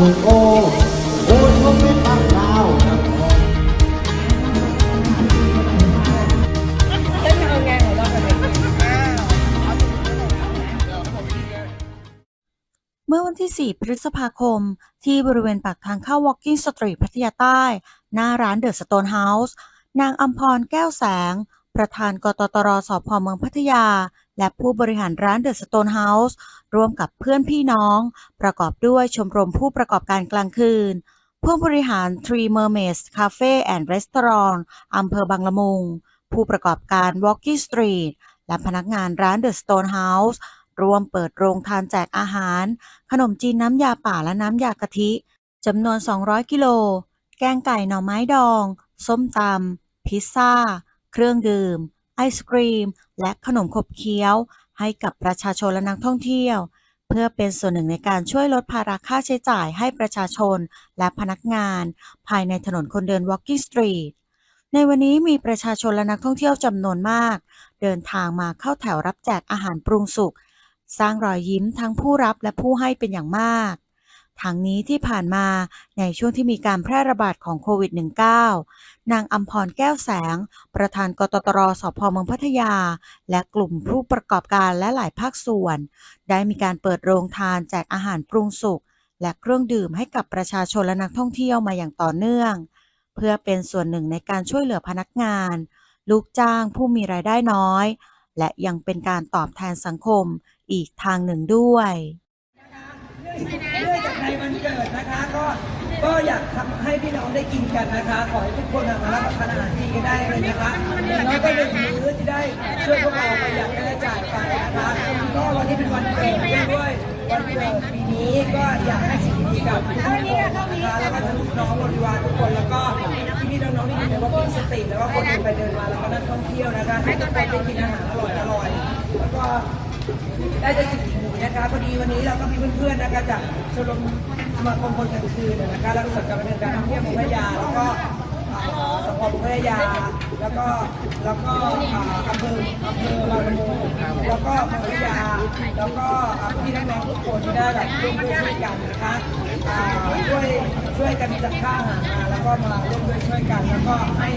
สุดโอโอ้ยคงไม่ปังดาวครับเล่นเอาไงของเรากันเลยอ้าวเมื่อวันที่ 4 พฤษภาคม ที่บริเวณปากทางเข้า Walking Street พัทยาใต้ หน้าร้านเดอะสโตนเฮาส์นางอัมพรแก้วแสง ประธานกตตรสพเมืองพัทยา และผู้บริหารร้านเดอะสโตนเฮาส์ร่วมกับเพื่อนพี่น้อง ประกอบด้วยชมรมผู้ประกอบการกลางคืน ผู้บริหาร Three Mermaids Cafe and Restaurant อำเภอบางละมุง ผู้ประกอบการ Walking Street และพนักงานร้าน The Stone House ร่วมเปิดโรงทานแจกอาหาร ขนมจีนน้ำยาป่าและน้ำยากะทิจำนวน 200 กิโล แกงไก่หน่อไม้ดอง ส้มตำพิซซ่า เครื่องดื่ม ไอศกรีม และขนมขบเคี้ยว ให้กับประชาชนและนักท่องเที่ยว เพื่อเป็นส่วนหนึ่งในการช่วยลดภาระค่าใช้จ่ายให้ประชาชนและพนักงาน ภายในถนนคนเดิน Walking Street ในวันนี้มีประชาชนและนักท่องเที่ยวจำนวนมาก เดินทางมาเข้าแถวรับแจกอาหารปรุงสุก สร้างรอยยิ้มทั้งผู้รับและผู้ให้เป็นอย่างมาก ทั้งนี้ที่ผ่านมาในช่วงที่มีการแพร่ระบาดของโควิด -19 นางอัมพรแก้วแสง ประธานกตตรสพเมืองพัทยา และกลุ่มผู้ประกอบการและหลายภาคส่วน ได้มีการเปิดโรงทานแจกอาหารปรุงสุกและเครื่องดื่มให้กับประชาชนและนักท่องเที่ยวมาอย่างต่อเนื่อง เพื่อเป็นส่วนหนึ่งในการช่วยเหลือพนักงาน ลูกจ้างผู้มีรายได้น้อย และยังเป็นการตอบแทนสังคมอีกทางหนึ่งด้วย ก็ก็อยากทำให้พี่น้องได้กินกันนะคะ ขอให้ทุกคนมารับประทานอาหารฟรีกันได้เลยนะคะแล้วก็เป็นมื้อที่ได้ช่วยพวกเราประหยัดค่าใช้จ่ายไปนะคะก็วันนี้เป็นวันเกิดด้วยวันเกิดปีนี้ก็อยากให้สิ่งดีๆกับทุกคนนะคะแล้วก็ทั้งลูกน้องบริวารทุกคนแล้วก็พี่ๆน้องๆที่อยู่ในวัดพิสติแล้วก็คนเดินไปเดินมาแล้วก็นักท่องเที่ยวนะคะให้ทุกคนได้กินอาหารอร่อยๆแล้วก็ได้จะสิ่ง นะคะพอดีวันนี้เราก็มีเพื่อนๆนะคะจากชมรมสมาคมคนกลางคืนนะคะแล้วก็ส่วนการบันเทิงการท่องเที่ยวของพัทยาแล้วก็อ่าสพพัทยาแล้วก็แล้วก็อำเภออำเภอบางละมุงแล้วก็พัทยาแล้วก็อ่าพี่น้องทุกคนที่ได้แบบร่วมด้วยช่วยกันนะคะช่วยช่วยกันจัดค่าอาหามาแล้วก็มาร่วมด้วยช่วยกันแล้วก็ให้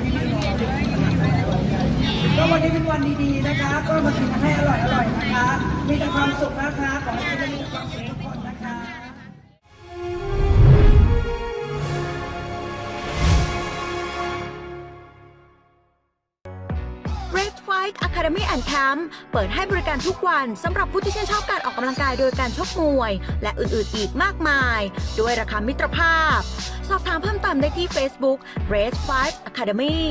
วันดีๆนะคะ ก็มากินให้อร่อยๆนะคะ มีแต่ความสุขนะคะ ขอให้ทุกคนมีความสุขทุกคนนะคะ Red Fight Academy and Camp เปิดให้บริการทุกวันสำหรับผู้ที่ชื่นชอบการออกกำลังกายโดยการชกมวย และอื่นๆอีกมากมาย ด้วยราคามิตรภาพ สอบถามเพิ่มเติมได้ที่ Facebook Red Fight Academy